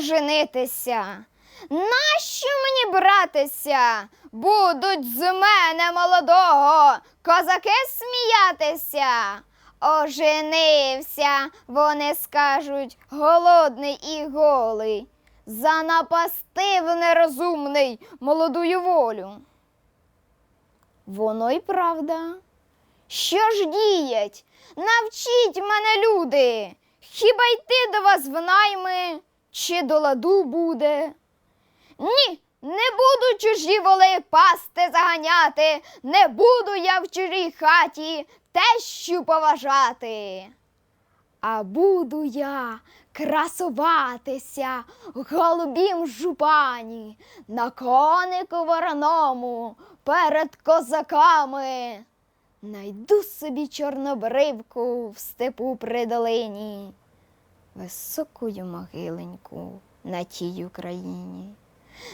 братися? Нащо мені братися? Будуть з мене молодого козаки сміятися. Оженився, вони скажуть, голодний і голий. Занапастив нерозумний молодую волю. Воно й правда. Що ж діять? Навчіть мене, люди. Хіба йти до вас в найми, чи до ладу буде? Ні, не буду чужі воли пасти заганяти, не буду я в чужій хаті тещу поважати. А буду я красуватися в голубім жупані, на конику вороному перед козаками. Найду собі чорнобривку в степу при долині, високую могиленьку на тій Україні.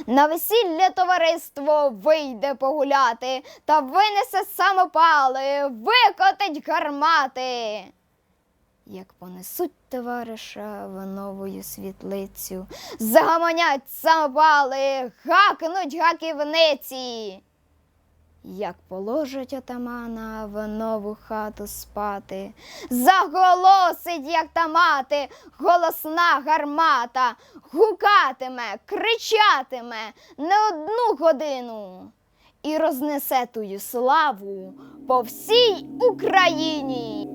На весілля товариство вийде погуляти та винесе самопали, викотить гармати. Як понесуть товариша в новую світлицю, загомонять самопали, гакнуть гаківниці. Як положить отамана в нову хату спати, заголосить, як та мати, голосна гармата, гукатиме, кричатиме не одну годину і рознесе тую славу по всій Україні.